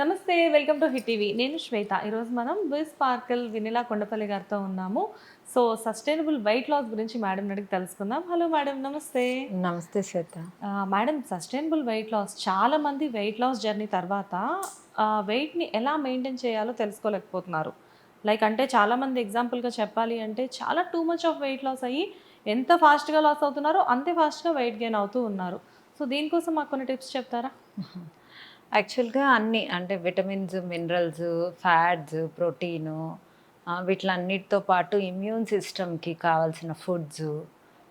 నమస్తే welcome to hit TV. నేను శ్వేత. ఈరోజు మనం బిస్ పార్కల్ వినిలా కొండపల్లి గారితో ఉన్నాము. సో సస్టైనబుల్ వెయిట్ లాస్ గురించి మేడం అడిగి తెలుసుకుందాం. హలో మేడం నమస్తే. నమస్తే Shweta. Madam sustainable weight loss చాలా మంది వెయిట్ లాస్ జర్నీ తర్వాత వెయిట్ని ఎలా మెయింటైన్ చేయాలో తెలుసుకోలేకపోతున్నారు. లైక్ అంటే చాలా మంది ఎగ్జాంపుల్గా చెప్పాలి అంటే చాలా too much of weight loss అయ్యి ఎంత ఫాస్ట్గా లాస్ అవుతున్నారో అంతే ఫాస్ట్గా వెయిట్ గెయిన్ అవుతూ ఉన్నారు. సో దీనికోసం మాకు కొన్ని టిప్స్ చెప్తారా? యాక్చువల్గా అన్ని అంటే విటమిన్స్ మినరల్స్ ఫ్యాట్స్ ప్రోటీను వీటిలన్నిటితో పాటు ఇమ్యూన్ సిస్టమ్కి కావాల్సిన ఫుడ్స్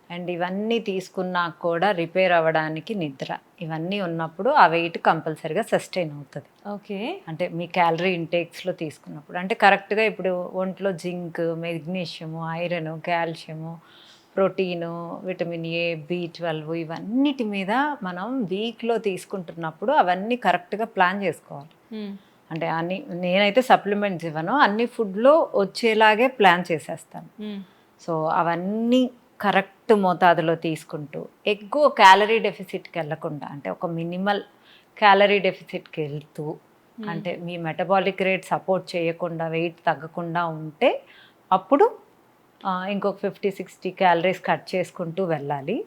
అండ్ ఇవన్నీ తీసుకున్నా కూడా రిపేర్ అవ్వడానికి నిద్ర. ఇవన్నీ ఉన్నప్పుడు ఆ వెయిట్ కంపల్సరీగా సస్టైన్ అవుతుంది. ఓకే. అంటే మీ క్యాలరీ ఇంటేక్స్లో తీసుకున్నప్పుడు. అంటే కరెక్ట్గా ఇప్పుడు ఒంట్లో zinc magnesium iron calcium protein vitamin A B twelve ఇవన్నిటి మీద మనం వీక్లో తీసుకుంటున్నప్పుడు అవన్నీ కరెక్ట్గా ప్లాన్ చేసుకోవాలి. అంటే అన్ని నేనైతే సప్లిమెంట్స్ ఇవ్వను అన్ని ఫుడ్లో వచ్చేలాగే ప్లాన్ చేసేస్తాను. సో అవన్నీ కరెక్ట్ మోతాదులో తీసుకుంటూ ఎక్కువ క్యాలరీ డెఫిసిట్కి వెళ్ళకుండా అంటే ఒక మినిమల్ క్యాలరీ డెఫిసిట్కి వెళ్తూ అంటే మీ మెటబాలిక్ రేట్ సపోర్ట్ చేయకుండా వెయిట్ తగ్గకుండా ఉంటే అప్పుడు ఇంకొక ఫిఫ్టీ సిక్స్టీ క్యాలరీస్ కట్ చేసుకుంటూ వెళ్ళాలి.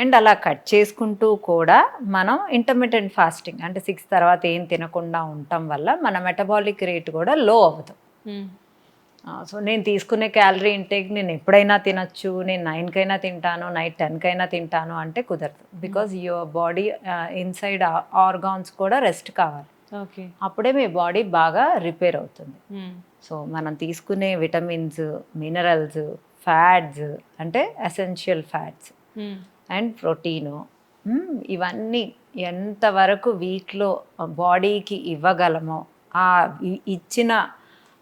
అండ్ అలా కట్ చేసుకుంటూ కూడా మనం ఇంటర్మీడియట్ ఫాస్టింగ్ అంటే సిక్స్ తర్వాత ఏం తినకుండా ఉండటం వల్ల మన మెటబాలిక్ రేట్ కూడా లో అవ్వదు. సో నేను తీసుకునే క్యాలరీ ఇంటేక్ నేను ఎప్పుడైనా తినొచ్చు నేను నైన్కైనా తింటాను నైట్ టెన్కైనా తింటాను అంటే కుదరదు. Because your body inside organs కూడా రెస్ట్ కావాలి. అప్పుడే మీ బాడీ బాగా రిపేర్ అవుతుంది. సో మనం తీసుకునే విటమిన్స్ మినరల్స్ ఫ్యాట్స్ అంటే ఎసెన్షియల్ ఫ్యాట్స్ అండ్ ప్రోటీను. ఇవన్నీ ఎంతవరకు వీక్లో బాడీకి ఇవ్వగలమో ఆ ఇచ్చిన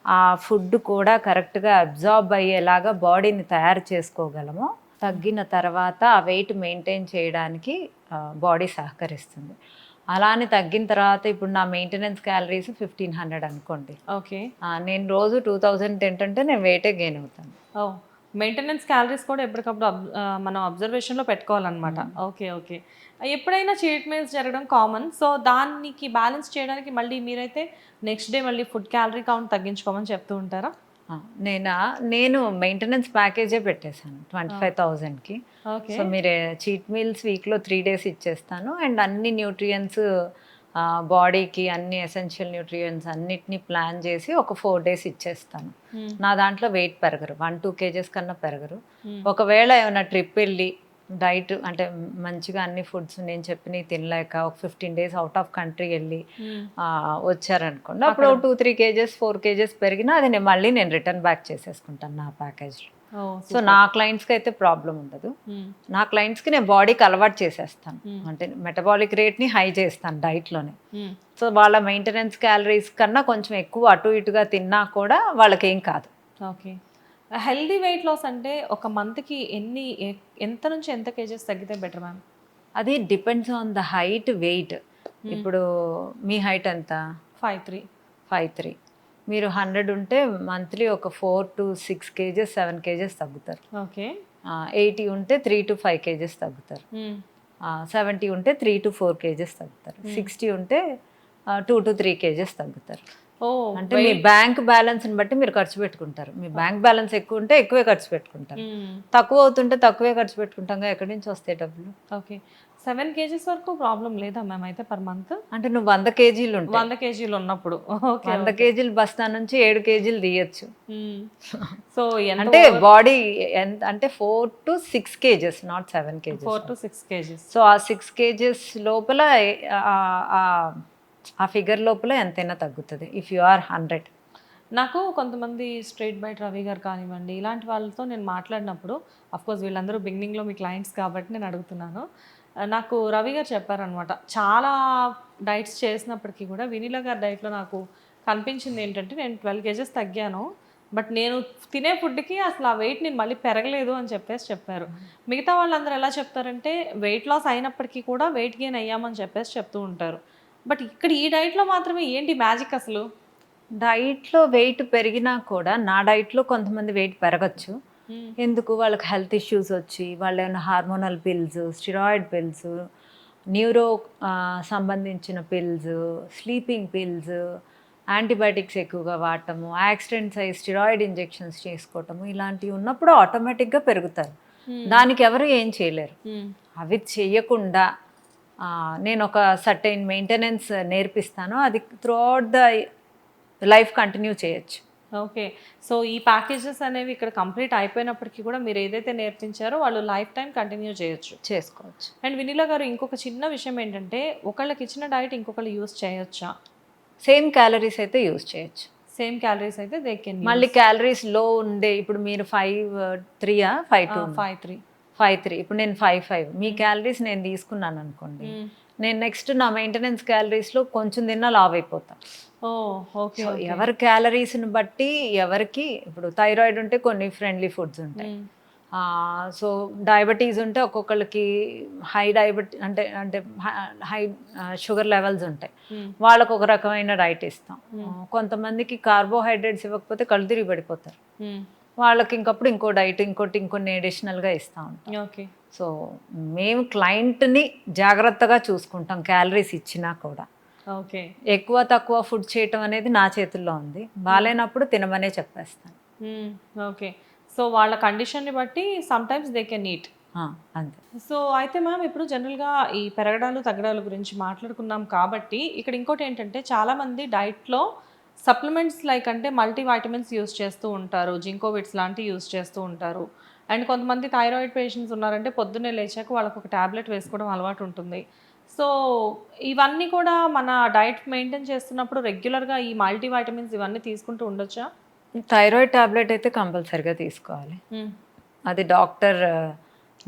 ఆ ఫుడ్ కూడా కరెక్ట్గా అబ్జార్బ్ అయ్యేలాగా బాడీని తయారు చేసుకోగలమో తగ్గిన తర్వాత ఆ వెయిట్ మెయింటైన్ చేయడానికి బాడీ సహకరిస్తుంది. అలానే తగ్గిన తర్వాత ఇప్పుడు నా మెయింటెనెన్స్ క్యాలరీస్ ఫిఫ్టీన్ హండ్రెడ్ అనుకోండి. ఓకే. నేను రోజు టూ థౌజండ్ తింటుంటే నేను వెయిటే గెయిన్ అవుతాను. ఓ మెయింటెనెన్స్ క్యాలరీస్ కూడా ఎప్పటికప్పుడు మనం అబ్జర్వేషన్లో పెట్టుకోవాలన్నమాట. Okay okay. ఎప్పుడైనా చీట్ మీల్స్ జరగడం కామన్ సో దానికి బ్యాలెన్స్ చేయడానికి మళ్ళీ మీరైతే నెక్స్ట్ డే మళ్ళీ ఫుడ్ క్యాలరీ కౌంట్ తగ్గించుకోమని చెప్తూ ఉంటారా? నేనా? నేను మెయింటెనెన్స్ ప్యాకేజే పెట్టేశాను ట్వంటీ ఫైవ్ థౌజండ్కి సో మీరు చీట్ మీల్స్ వీక్లో త్రీ డేస్ ఇచ్చేస్తాను. అండ్ అన్ని న్యూట్రియంట్స్ బాడీకి అన్ని ఎసెన్షియల్ న్యూట్రియంట్స్ అన్నిటిని ప్లాన్ చేసి ఒక ఫోర్ డేస్ ఇచ్చేస్తాను. నా దాంట్లో వెయిట్ పెరగరు వన్ టూ కేజెస్ కన్నా పెరగరు. ఒకవేళ ఏమైనా ట్రిప్ వెళ్ళి డైట్ అంటే మంచిగా అన్ని ఫుడ్స్ నేను చెప్పినవి తినలేక ఒక fifteen days out of country వెళ్ళి వచ్చారనుకోండి. అప్పుడు two three kgs four kgs పెరిగినా అది నేను మళ్ళీ నేను రిటర్న్ బ్యాక్ చేసేసుకుంటాను నా ప్యాకేజ్లో సో నా క్లయింట్స్కి అయితే ప్రాబ్లం ఉండదు. నా క్లయింట్స్కి నేను బాడీకి అలవాటు చేసేస్తాను. అంటే మెటబాలిక్ రేట్ని హై చేస్తాను డైట్లోనే సో వాళ్ళ మెయింటెనెన్స్ క్యాలరీస్ కన్నా కొంచెం ఎక్కువ అటు ఇటుగా తిన్నా కూడా వాళ్ళకి ఏం కాదు. ఓకే. హెల్దీ వెయిట్ లాస్ అంటే ఒక మంత్కి ఎన్ని ఎంత నుంచి ఎంత కేజెస్ తగ్గితే బెటర్ మ్యామ్? అది depends on the height weight. ఇప్పుడు మీ హైట్ ఎంత? Five three. Five three. మీరు హండ్రెడ్ ఉంటే మంత్లీ ఒక four to six kgs seven kgs తగ్గుతారు. ఓకే. ఎయిటీ ఉంటే త్రీ టు ఫైవ్ కేజెస్ తగ్గుతారు. సెవెంటీ ఉంటే త్రీ టు ఫోర్ కేజెస్ తగ్గుతారు. సిక్స్టీ ఉంటే టూ టు త్రీ కేజెస్ తగ్గుతారు. అంటే మీ బ్యాంక్ బ్యాలెన్స్ని బట్టి మీరు ఖర్చు పెట్టుకుంటారు. మీ బ్యాంక్ బ్యాలెన్స్ ఎక్కువ ఉంటే ఎక్కువే ఖర్చు పెట్టుకుంటారు. తక్కువ అవుతుంటే తక్కువే ఖర్చు పెట్టుకుంటాం ఎక్కడి నుంచి వస్తాయి డబ్బులు? ఓకే. సెవెన్ కేజీస్ వరకు ప్రాబ్లం లేదా మ్యామ్ అయితే పర్ మంత్? అంటే నువ్వు వంద కేజీలు వంద కేజీలు ఉన్నప్పుడు. ఓకే వంద కేజీలు బస్తా నుంచి ఏడు కేజీలు తీయచ్చు. సో అంటే బాడీ ఎంత అంటే four to six kgs not seven kgs. Four to six kgs. So ఆ సిక్స్ కేజెస్ లోపల ఆ- ఫిగర్ లోపల ఎంతైనా తగ్గుతుంది. ఇఫ్ యు ఆర్ హండ్రెడ్ నాకు కొంతమంది స్ట్రైట్ బైట్ రవి గారు కానివ్వండి ఇలాంటి వాళ్ళతో నేను మాట్లాడినప్పుడు అఫ్కోర్స్ వీళ్ళందరూ బిగినింగ్లో మీ క్లయింట్స్ కాబట్టి నేను అడుగుతున్నాను. నాకు రవి గారు చెప్పారనమాట చాలా డైట్స్ చేసినప్పటికీ కూడా వినీలా గారి డైట్లో నాకు కనిపించింది ఏంటంటే నేను ట్వెల్వ్ కేజెస్ తగ్గాను బట్ నేను తినే ఫుడ్కి అసలు ఆ వెయిట్ నేను మళ్ళీ పెరగలేదు అని చెప్పేసి చెప్పారు. మిగతా వాళ్ళందరూ ఎలా చెప్తారంటే వెయిట్ లాస్ అయినప్పటికీ కూడా వెయిట్ గెయిన్ అయ్యామని చెప్పేసి చెప్తూ ఉంటారు. బట్ ఇక్కడ ఈ డైట్లో మాత్రమే ఏంటి మ్యాజిక్ అసలు? డైట్లో వెయిట్ పెరిగినా కూడా నా డైట్లో కొంతమంది వెయిట్ పెరగచ్చు. ఎందుకు? వాళ్ళకి హెల్త్ ఇష్యూస్ వచ్చి వాళ్ళు ఏమైనా hormonal pills steroid pills neuro సంబంధించిన పిల్స్ స్లీపింగ్ పిల్స్ యాంటీబయాటిక్స్ ఎక్కువగా వాడటము యాక్సిడెంట్స్ అయ్యి స్టిరాయిడ్ ఇంజెక్షన్స్ చేసుకోవటము ఇలాంటివి ఉన్నప్పుడు ఆటోమేటిక్గా పెరుగుతారు. దానికి ఎవరు ఏం చేయలేరు. అవి చేయకుండా నేను ఒక సర్టైన్ మెయింటెనెన్స్ నేర్పిస్తాను. అది త్రూఅవుట్ ద లైఫ్ కంటిన్యూ చేయొచ్చు. ఓకే. సో ఈ ప్యాకేజెస్ అనేవి ఇక్కడ కంప్లీట్ అయిపోయినప్పటికీ కూడా మీరు ఏదైతే నేర్పించారో వాళ్ళు లైఫ్ టైం కంటిన్యూ చేయొచ్చు. చేసుకోవచ్చు. అండ్ వినీలా గారు ఇంకొక చిన్న విషయం ఏంటంటే ఒకళ్ళకి ఇచ్చిన డైట్ ఇంకొకళ్ళు యూస్ చేయొచ్చా? సేమ్ క్యాలరీస్ అయితే యూజ్ చేయొచ్చు. సేమ్ క్యాలరీస్ అయితే దే కెన్ మళ్ళీ క్యాలరీస్లో ఉండే ఇప్పుడు మీరు five త్రీయా? Five two? Five three. Five three ఇప్పుడు నేను ఫైవ్ ఫైవ్ మీ క్యాలరీస్ నేను తీసుకున్నాను అనుకోండి. నేను నెక్స్ట్ నా మెయింటెనెన్స్ క్యాలరీస్లో కొంచెం తిన్నా లావ్ అయిపోతా. ఓ ఓకే ఎవరి క్యాలరీస్ని బట్టి ఎవరికి ఇప్పుడు థైరాయిడ్ ఉంటే కొన్ని ఫ్రెండ్లీ ఫుడ్స్ ఉంటాయి. సో డయాబెటీస్ ఉంటే ఒక్కొక్కరికి హై డయాబెటీ అంటే అంటే హై షుగర్ లెవెల్స్ ఉంటాయి. వాళ్ళకు ఒక రకమైన డైట్ ఇస్తాం. కొంతమందికి కార్బోహైడ్రేట్స్ ఇవ్వకపోతే కళ్ళు తిరిగి పడిపోతారు. వాళ్ళకి ఇంకప్పుడు ఇంకో డైట్ ఇంకోటి ఇంకొన్ని అడిషనల్గా ఇస్తూ ఉంటాం. ఓకే. సో మేము క్లయింట్ని జాగ్రత్తగా చూసుకుంటాం క్యాలరీస్ ఇచ్చినా కూడా. ఓకే. ఎక్కువ తక్కువ ఫుడ్ చేయటం అనేది నా చేతుల్లో ఉంది. బాగాలేనప్పుడు తినమనే చెప్పేస్తాను. ఓకే. సో వాళ్ళ కండిషన్ని బట్టి sometimes they can eat ఆ, అంతే. సో అయితే మ్యామ్ ఇప్పుడు జనరల్గా ఈ పెరగడాలు తగ్గడాల గురించి మాట్లాడుకున్నాం కాబట్టి ఇక్కడ ఇంకోటి ఏంటంటే చాలామంది డైట్లో సప్లిమెంట్స్ లైక్ అంటే మల్టీ వైటమిన్స్ యూస్ చేస్తూ ఉంటారు జింకోవిట్స్ లాంటివి యూస్ చేస్తూ ఉంటారు. అండ్ కొంతమంది థైరాయిడ్ పేషెంట్స్ ఉన్నారంటే పొద్దున్నే లేచాక వాళ్ళకు ఒక ట్యాబ్లెట్ వేసుకోవడం అలవాటు ఉంటుంది. సో ఇవన్నీ కూడా మన డైట్ మెయింటైన్ చేస్తున్నప్పుడు రెగ్యులర్గా ఈ మల్టీ వైటమిన్స్ ఇవన్నీ తీసుకుంటూ ఉండొచ్చా? థైరాయిడ్ టాబ్లెట్ అయితే కంపల్సరిగా తీసుకోవాలి. అది డాక్టర్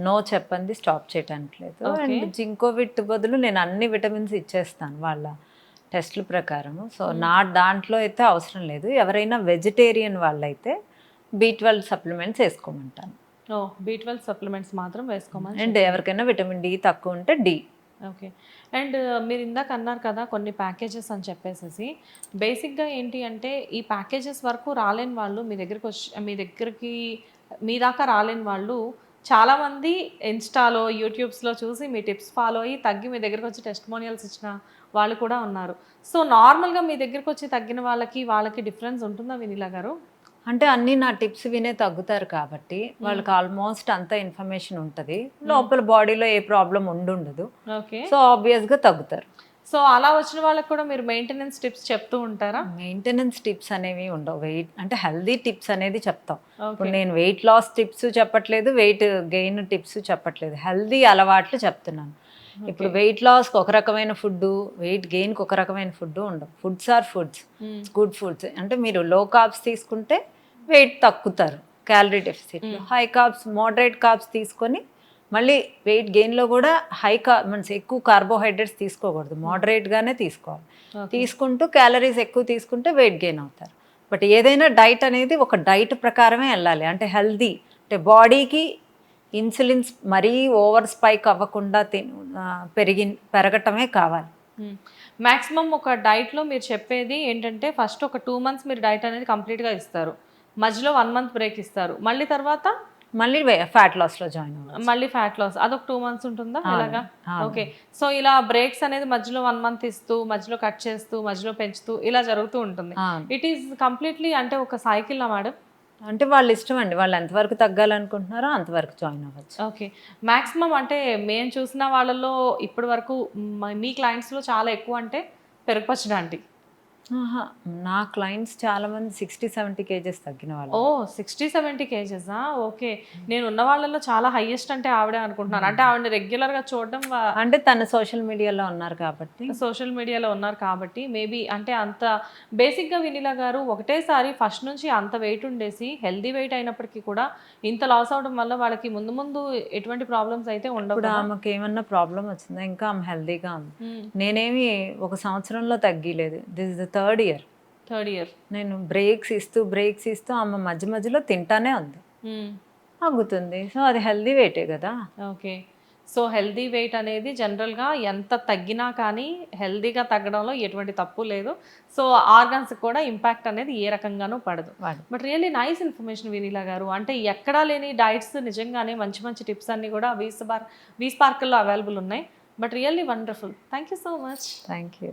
నో చెప్పంది స్టాప్ చేయటానికి లేదు. అండ్ జింకోవిట్ బదులు నేను అన్ని విటమిన్స్ ఇచ్చేస్తాను వాళ్ళ టెస్ట్ల ప్రకారము. సో నా దాంట్లో అయితే అవసరం లేదు. ఎవరైనా వెజిటేరియన్ వాళ్ళైతే బీ ట్వెల్వ్ సప్లిమెంట్స్ వేసుకోమంటాను. ఓ బీ ట్వెల్వ్ సప్లిమెంట్స్ మాత్రం వేసుకోమని అండ్ ఎవరికైనా విటమిన్ డి తక్కువ ఉంటే డి. ఓకే. అండ్ మీరు ఇందాక అన్నారు కదా కొన్ని ప్యాకేజెస్ అని చెప్పేసేసి. బేసిక్గా ఏంటి అంటే ఈ ప్యాకేజెస్ వరకు రాలేని వాళ్ళు మీ దగ్గరికి వచ్చి మీ దగ్గరికి మీ దాకా రాలేని వాళ్ళు చాలామంది ఇన్స్టాలో యూట్యూబ్స్లో చూసి మీ టిప్స్ ఫాలో అయ్యి తగ్గి మీ దగ్గరికి వచ్చి టెస్టిమోనియల్స్ ఇచ్చిన వాళ్ళు కూడా ఉన్నారు. సో నార్మల్గా మీ దగ్గరికి వచ్చి తగ్గిన వాళ్ళకి వాళ్ళకి డిఫరెన్స్ ఉంటుందా వినీలా గారు? అంటే అన్ని నా టిప్స్ వినే తగ్గుతారు కాబట్టి వాళ్ళకి ఆల్మోస్ట్ అంత ఇన్ఫర్మేషన్ ఉంటుంది. లోపల బాడీలో ఏ ప్రాబ్లం ఉండుండదు. ఓకే. సో ఆబ్వియస్గా తగ్గుతారు. సో అలా వచ్చిన వాళ్ళకి కూడా మీరు మెయింటెనెన్స్ టిప్స్ చెప్తూ ఉంటారా? మెయింటెనెన్స్ టిప్స్ అనేవి ఉండవు. వెయిట్ అంటే హెల్దీ టిప్స్ అనేది చెప్తాం. ఇప్పుడు నేను వెయిట్ లాస్ టిప్స్ చెప్పట్లేదు వెయిట్ గెయిన్ టిప్స్ చెప్పట్లేదు. హెల్దీ అలవాట్లు చెప్తున్నాను. ఇప్పుడు వెయిట్ లాస్కి ఒక రకమైన ఫుడ్ వెయిట్ గెయిన్కి ఒక రకమైన ఫుడ్ ఉండవు. Foods or foods good foods అంటే మీరు లో కార్బ్స్ తీసుకుంటే వెయిట్ తగ్గుతారు calorie deficit high carbs moderate carbs తీసుకొని మళ్ళీ వెయిట్ గెయిన్లో కూడా హై కా మీన్స్ ఎక్కువ కార్బోహైడ్రేట్స్ తీసుకోకూడదు. మోడరేట్గానే తీసుకోవాలి. తీసుకుంటూ క్యాలరీస్ ఎక్కువ తీసుకుంటే వెయిట్ గెయిన్ అవుతారు. బట్ ఏదైనా డైట్ అనేది ఒక డైట్ ప్రకారమే వెళ్ళాలి. అంటే హెల్దీ అంటే బాడీకి ఇన్సులిన్స్ మరీ ఓవర్ స్పైక్ అవ్వకుండా పెరిగి పెరగటమే కావాలి. మ్యాక్సిమం ఒక డైట్లో మీరు చెప్పేది ఏంటంటే ఫస్ట్ ఒక టూ మంత్స్ మీరు డైట్ అనేది కంప్లీట్గా ఇస్తారు. మధ్యలో వన్ మంత్ బ్రేక్ ఇస్తారు. మళ్ళీ తర్వాత? మళ్ళీ ఫ్యాట్ లాస్లో జాయిన్ మళ్ళీ ఫ్యాట్ లాస్. అదొక టూ మంత్స్ ఉంటుందా? అవును. ఓకే. సో ఇలా బ్రేక్స్ అనేది మధ్యలో వన్ మంత్ ఇస్తూ మధ్యలో కట్ చేస్తూ మధ్యలో పెంచుతూ ఇలా జరుగుతూ ఉంటుంది. ఇట్ ఈస్ కంప్లీట్లీ అంటే ఒక సైకిల్ మేడం? అంటే వాళ్ళ ఇష్టం అండి. వాళ్ళు ఎంతవరకు తగ్గాలనుకుంటున్నారో అంతవరకు జాయిన్ అవ్వచ్చు. ఓకే. మ్యాక్సిమం అంటే మేము చూసిన వాళ్ళలో ఇప్పటి వరకు మీ క్లయింట్స్లో చాలా ఎక్కువ అంటే పెరగపచ్చడానికి నా క్లయింట్స్ చాలా మంది సిక్స్టీ సెవెంటీ కేజెస్ తగ్గిన వాళ్ళు. ఓ సిక్స్టీ సెవెంటీ కేజెసా ఓకే. నేను ఉన్న వాళ్ళలో చాలా హైయెస్ట్ అంటే ఆవిడే అనుకుంటున్నాను అంటే ఆవిడ రెగ్యులర్గా చూడడం అంటే తన సోషల్ మీడియాలో ఉన్నారు కాబట్టి. సోషల్ మీడియాలో ఉన్నారు కాబట్టి మేబీ అంటే అంత బేసిక్గా వినీలా గారు ఒకటేసారి ఫస్ట్ నుంచి అంత వెయిట్ ఉండేసి హెల్దీ వెయిట్ అయినప్పటికీ కూడా ఇంత లాస్ అవడం వల్ల వాళ్ళకి ముందు ముందు ఎటువంటి ప్రాబ్లమ్స్ అయితే ఉండవు ఆమెకి ఏమన్నా ప్రాబ్లం వచ్చిందా? ఇంకా ఆమె హెల్దీగా ఉంది. నేనేమి ఒక సంవత్సరంలో తగ్గిలేదు. This is the third year. Third year. నేను బ్రేక్స్ ఇస్తూ బ్రేక్స్ ఇస్తూ ఆమె మధ్య మధ్యలో తింటానే ఉంది. అగ్గుతుంది. సో అది హెల్దీ వెయిటే కదా. ఓకే. సో హెల్దీ వెయిట్ అనేది జనరల్గా ఎంత తగ్గినా కానీ హెల్దీగా తగ్గడంలో ఎటువంటి తప్పు లేదు. సో ఆర్గన్స్ కూడా ఇంపాక్ట్ అనేది ఏ రకంగానూ పడదు. But really nice information Vineela గారు. అంటే ఎక్కడా లేని డైట్స్ నిజంగానే మంచి మంచి టిప్స్ అన్నీ కూడా వీ స్పార్ వీ స్పార్కుల్లో అవైలబుల్ ఉన్నాయి. But really wonderful. Thank you so much. Thank you